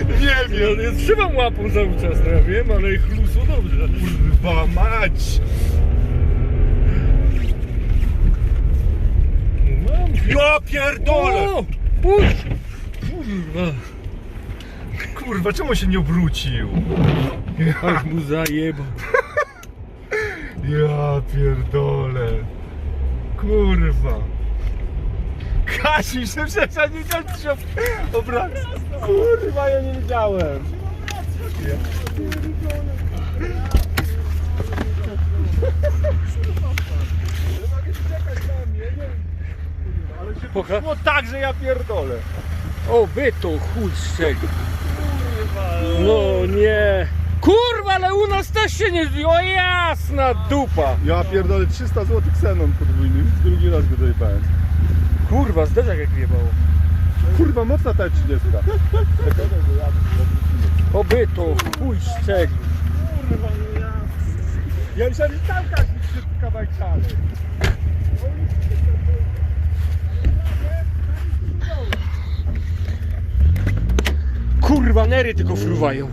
Ja, ja trzymam łapą cały czas, no ja wiem, ale ich chlusło dobrze. Kurwa mać! Mam. Ja pierdolę! O! Puść! Kurwa. Kurwa, czemu się nie obrócił? Aż mu zajebał. Ja pierdolę. Kurwa. Kasi, że przecież nie co się obrać. Kurwa, ja nie wiedziałem. Poka. No tak, że ja pierdolę. O, by to chuj strzelił. No nie. Kurwa, ale u nas też się nie zbiło. O jasna dupa. Ja pierdolę 300 zł ksenon podwójny. Drugi raz go dojebałem. Kurwa, zderzak jak wjebało. Kurwa, mocna ta 30. O, by to chuj. Kurwa, no ja. Ja myślałem, że tam każdy trzy kawałek. Kurwa, nery tylko fruwają.